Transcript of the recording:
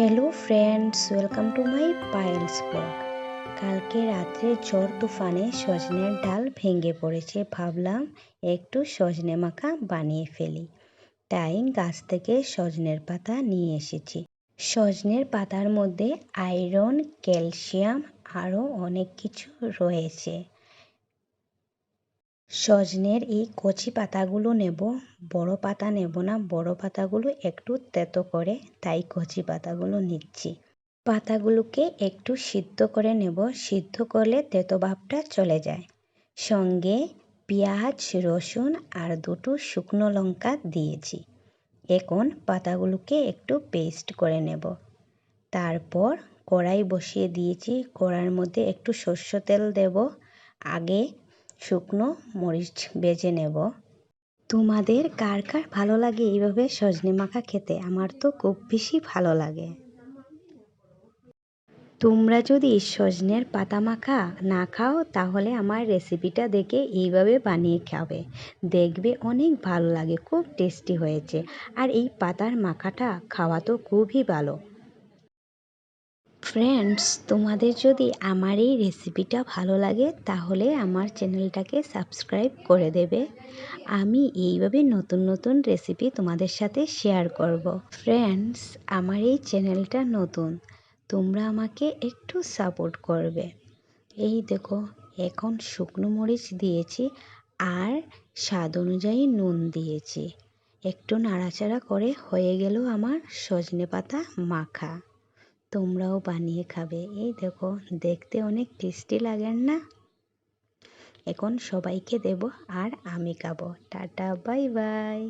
Hello friends welcome to my Payel's blog কালকে রাত্রে ঝড় তুফানে সজনের ডাল ভেঙে পড়েছে। ভাবলাম একটু সজনে মাখা বানিয়ে ফেলি। তাই গাছ থেকে সজনের পাতা নিয়ে এসেছি। সজনের পাতার মধ্যে আয়রন, ক্যালসিয়াম আরও অনেক কিছু রয়েছে। সজনের এই কচি পাতাগুলো নেব, বড় পাতা নেব না, বড় পাতাগুলো একটু তেতো করে, তাই কচি পাতাগুলো নিচ্ছি। পাতাগুলোকে একটু সিদ্ধ করে নেব, সিদ্ধ করলে তেতো ভাবটা চলে যায়। সঙ্গে পেঁয়াজ, রসুন আর দুটো শুকনো লঙ্কা দিয়েছি। এখন পাতাগুলোকে একটু পেস্ট করে নেব। তারপর কড়াই বসিয়ে দিয়েছি কড়ার মধ্যে একটু সর্ষে তেল দেব। আগে শুকনো মরিচ বেজে নেব। তোমাদের কার কার ভালো লাগে এইভাবে সজনে মাখা খেতে? আমার তো খুব বেশি ভালো লাগে। তোমরা যদি সজনের পাতা মাখা না খাও, তাহলে আমার রেসিপিটা দেখে এইভাবে বানিয়ে খাবে। দেখবে অনেক ভালো লাগে, খুব টেস্টি হয়েছে। আর এই পাতার মাখাটা খাওয়া তো খুবই ভালো। ফ্রেন্ডস তোমাদের যদি আমার এই রেসিপিটা ভালো লাগে, তাহলে আমার চ্যানেলটাকে সাবস্ক্রাইব করে দেবে। আমি এইভাবে নতুন নতুন রেসিপি তোমাদের সাথে শেয়ার করব। ফ্রেন্ডস আমার এই চ্যানেলটা নতুন, তোমরা আমাকে একটু সাপোর্ট করবে। এই দেখো, এখন শুকনো মরিচ দিয়েছি আর স্বাদ অনুযায়ী নুন দিয়েছি। একটু নাড়াচাড়া করে হয়ে গেল আমার সজনে পাতা মাখা। তোমরাও বানিয়ে খাবে। এই দেখো, দেখতে অনেক টেস্টি লাগেন না? এখন সবাইকে দেব আর আমি খাব। Tata, bye bye.